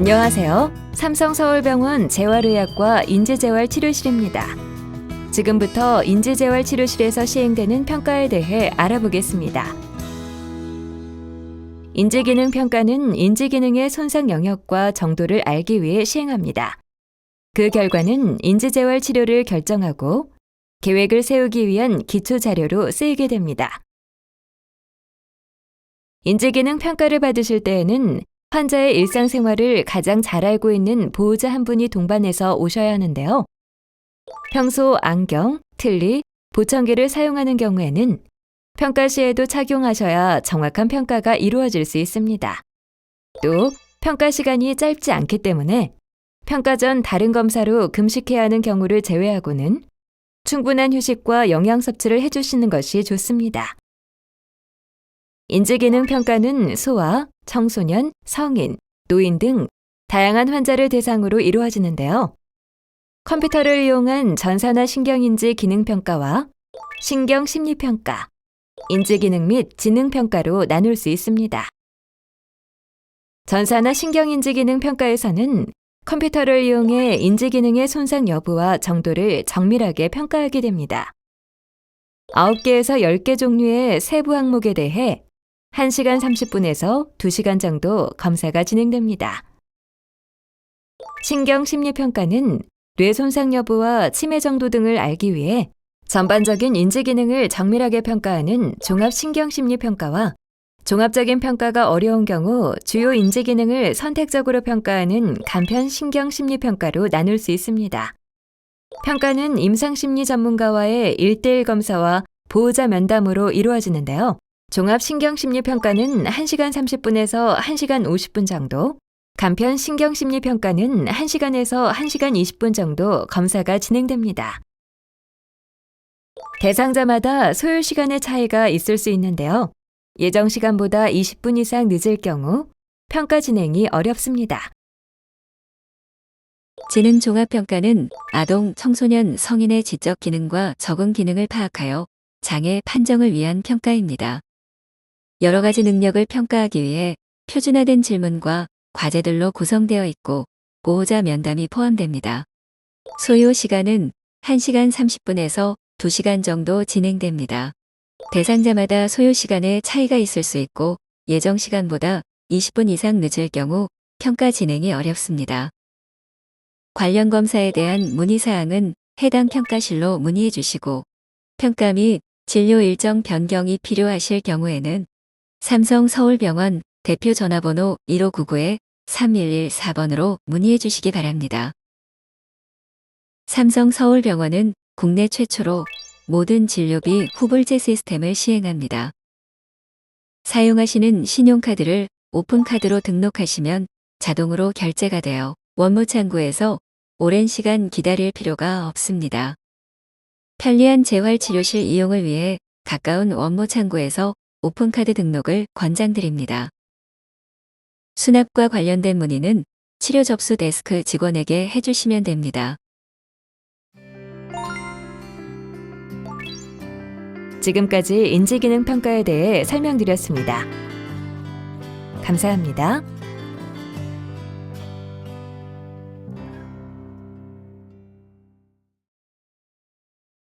안녕하세요. 삼성서울병원 재활의학과 인지재활치료실입니다. 지금부터 인지재활치료실에서 시행되는 평가에 대해 알아보겠습니다. 인지기능 평가는 인지기능의 손상 영역과 정도를 알기 위해 시행합니다. 그 결과는 인지재활 치료를 결정하고 계획을 세우기 위한 기초 자료로 쓰이게 됩니다. 인지기능 평가를 받으실 때에는 환자의 일상생활을 가장 잘 알고 있는 보호자 한 분이 동반해서 오셔야 하는데요. 평소 안경, 틀니, 보청기를 사용하는 경우에는 평가 시에도 착용하셔야 정확한 평가가 이루어질 수 있습니다. 또 평가 시간이 짧지 않기 때문에 평가 전 다른 검사로 금식해야 하는 경우를 제외하고는 충분한 휴식과 영양 섭취를 해주시는 것이 좋습니다. 인지기능 평가는 소아, 청소년, 성인, 노인 등 다양한 환자를 대상으로 이루어지는데요. 컴퓨터를 이용한 전산화 신경인지 기능 평가와 신경 심리 평가, 인지기능 및 지능 평가로 나눌 수 있습니다. 전산화 신경인지 기능 평가에서는 컴퓨터를 이용해 인지기능의 손상 여부와 정도를 정밀하게 평가하게 됩니다. 9개에서 10개 종류의 세부 항목에 대해 1시간 30분에서 2시간 정도 검사가 진행됩니다. 신경 심리 평가는 뇌 손상 여부와 치매 정도 등을 알기 위해 전반적인 인지 기능을 정밀하게 평가하는 종합 신경 심리 평가와 종합적인 평가가 어려운 경우 주요 인지 기능을 선택적으로 평가하는 간편 신경 심리 평가로 나눌 수 있습니다. 평가는 임상 심리 전문가와의 1대1 검사와 보호자 면담으로 이루어지는데요. 종합 신경 심리 평가는 1시간 30분에서 1시간 50분 정도, 간편 신경 심리 평가는 1시간에서 1시간 20분 정도 검사가 진행됩니다. 대상자마다 소요 시간의 차이가 있을 수 있는데요. 예정 시간보다 20분 이상 늦을 경우 평가 진행이 어렵습니다. 지능 종합 평가는 아동, 청소년, 성인의 지적 기능과 적응 기능을 파악하여 장애 판정을 위한 평가입니다. 여러 가지 능력을 평가하기 위해 표준화된 질문과 과제들로 구성되어 있고 보호자 면담이 포함됩니다. 소요 시간은 1시간 30분에서 2시간 정도 진행됩니다. 대상자마다 소요 시간에 차이가 있을 수 있고 예정 시간보다 20분 이상 늦을 경우 평가 진행이 어렵습니다. 관련 검사에 대한 문의사항은 해당 평가실로 문의해 주시고 평가 및 진료 일정 변경이 필요하실 경우에는 삼성 서울병원 대표 전화번호 1599-3114번으로 문의해 주시기 바랍니다. 삼성 서울병원은 국내 최초로 모든 진료비 후불제 시스템을 시행합니다. 사용하시는 신용카드를 오픈카드로 등록하시면 자동으로 결제가 되어 원무 창구에서 오랜 시간 기다릴 필요가 없습니다. 편리한 재활치료실 이용을 위해 가까운 원무 창구에서 오픈카드 등록을 권장드립니다. 수납과 관련된 문의는 치료 접수 데스크 직원에게 해주시면 됩니다. 지금까지 인지기능 평가에 대해 설명드렸습니다. 감사합니다.